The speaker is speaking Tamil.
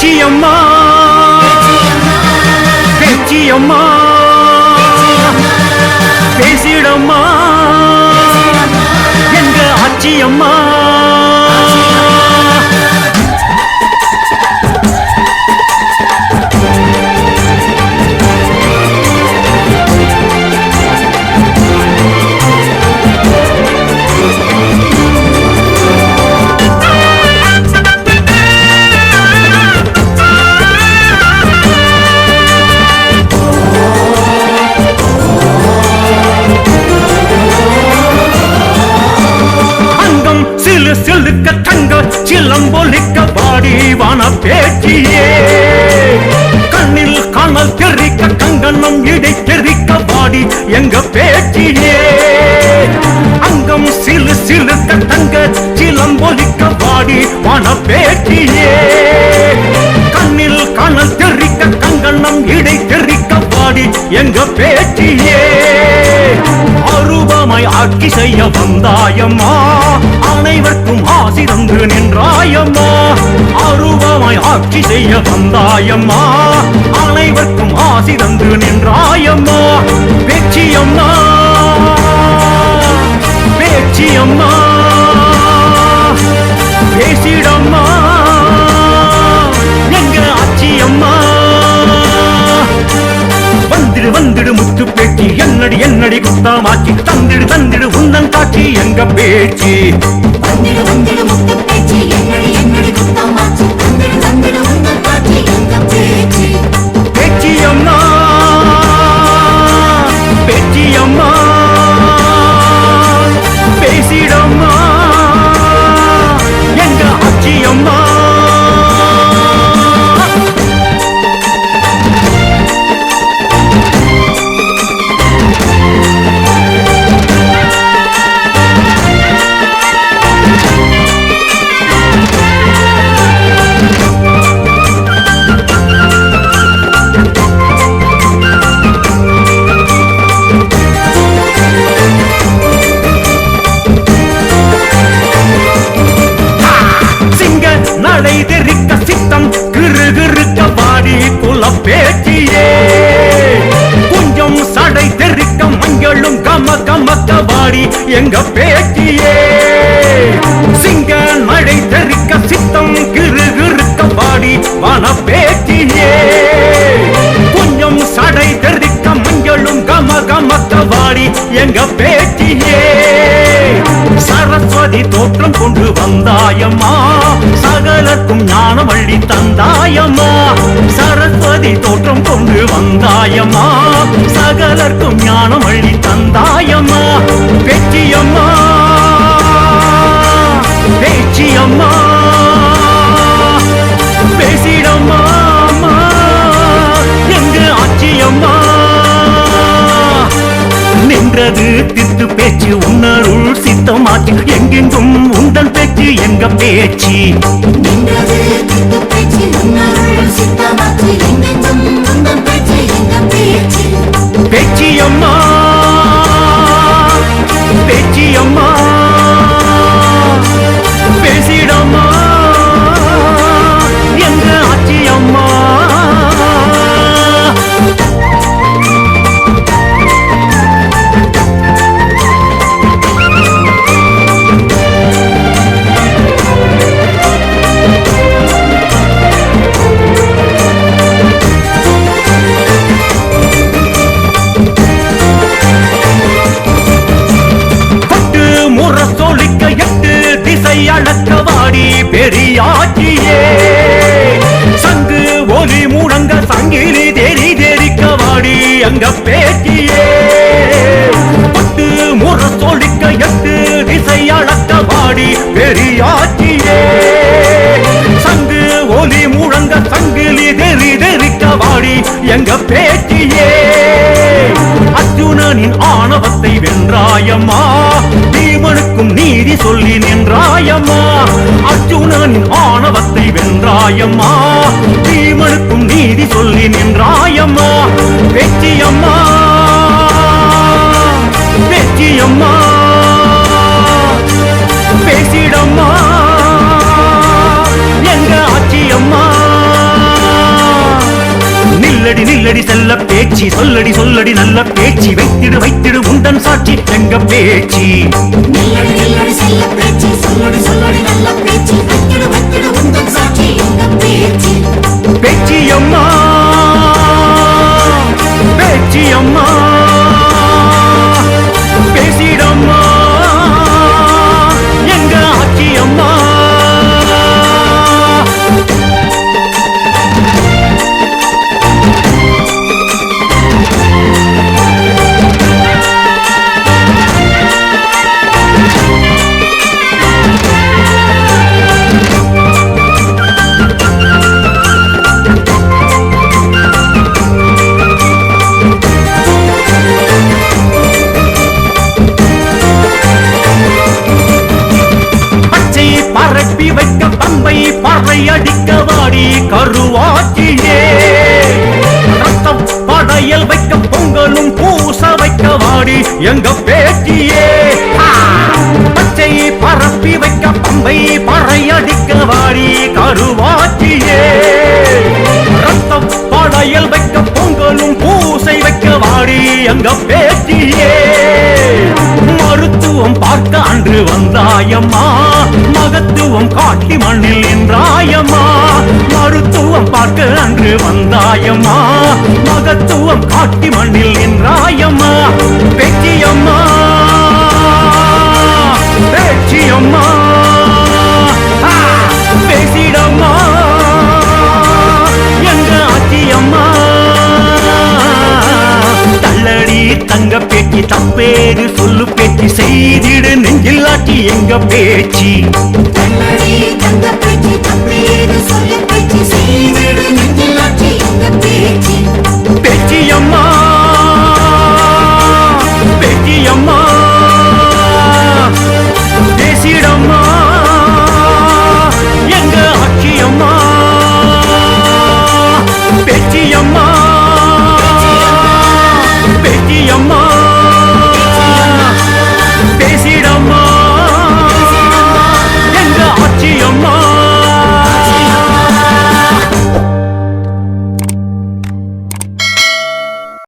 பேச்சியம்மா பேச்சியம்மா பேசிடம்மா. எங்க ஆச்சியம்மா சிலம்பொலிக்க பாடிவான பேச்சியே. கண்ணில் காணல் தெரிக்க கங்கணம் இடை தெரிக்க பாடி எங்க பேச்சியே. அங்கம் சிலு சிலுக்க தங்க சிலம்பொலிக்க பாடி வான பேச்சியே. கண்ணில் காணல் தெரிக்க கங்கணம் இடை தெரிக்க பாடி எங்க பேச்சியே. அருவமாய் ஆட்சி செய்ய வந்தாயம்மா. அனைவருக்கும் ஆசி தந்து நின்றாயம்மா. அருவமாய் ஆட்சி செய்ய வந்தாயம்மா. அனைவருக்கும் ஆசி தந்து நின்றாயம்மா. பேச்சியம்மா. பேச்சியம்மா. கண்ணடி என்னடி தந்திடு தந்திடு உந்தன் காட்சி எங்க பேச்சு? வந்திடு வந்திடு முத்து தெரிக்க கிருகிருக்க கிரு குல பேச்சியே. கொஞ்சம் சடை தெருக்க மஞ்சளும் கம கமக்க வாடி எங்க பேச்சியே. சிங்க மழை தெருக்க சித்தம் கிருகிருக்க வாடி வன பேச்சியே. கொஞ்சம் சடை தெருக்க மஞ்சளும் கம கமக்க வாடி எங்க பேச்சியே. சரஸ்வதி தோற்றம் கொண்டு வந்தாயம்மா. அள்ளி தந்தாயம்மா. சரஸ்வதி தோற்றம் கொண்டு வந்தாயம்மா. சகலர்க்கும் ஞானம் அள்ளி தந்தாயம்மா. பேச்சியம்மா பேச்சியம்மா. நின்றது தித்து பேச்சு உன்னருள் சித்தமாச்சு எங்கெங்கும் உந்தன் பேச்சு எங்க பேச்சு? நின்றது. திட்டு திசை அளக்க பெரியாச்சியே. சங்கு ஒலி முழங்க சங்கிலி தேடி தேடிக்க வாடி அங்க பேச்சியே. பட்டு முற சொலிக்க எட்டு திசை அளக்க வாடி பெரியாச்சியே. சங்கு ஒலி முழங்க சங்கிலி தெரி தெரிக்க வாடி எங்க பேச்சியே. அர்ஜுனனின் ஆணவத்தை வென்றாயம்மா. பீமனுக்கும் நீதி சொல்லி நின்றாயம்மா அர்ஜுனனின் ஆணவத்தை வென்றாயம்மா. பீமனுக்கும் நீதி சொல்லி நின்றாயம்மா வெற்றியம்மா. வெற்றியம்மா. பேசிடம்மா. எங்க ஆட்சியம்மா. நில்லடி நில்லடி செல்ல பேச்சு சொல்லடி சொல்லடி நல்ல பேச்சு வைத்திடு வைத்திடு உந்தன் சாட்சி எங்க பேச்சு. கம்பி வைக்க பம்பை பறை அடிக்க வாடி கருவாக்கியே ரத்தம் படையல் வைக்க பொங்கலும் பூச வைக்க வாடி எங்க பேச்சியே. பச்சை பரப்பி வைக்க பம்பை பறை அடிக்க வாடி கருவாக்கியே ரத்தம் படையல் வைக்க பொங்கலும் பூசை வைக்க வாடி எங்க பேச்சியே. மருத்துவம் பார்க்க அன்று வந்தாயம்மா. காட்டி மண்ணில் நின்றாயம்மா. மருத்துவம் பார்க்க அன்று வந்தாயம்மா. மகத்துவம் காட்டி மண்ணில் நின்றாயம்மா. பெற்ற தங்க பேச்சு தப்பேது சொல்லு பேச்சு செய்திடு நெஞ்சில் ஆட்டி எங்க பேச்சு?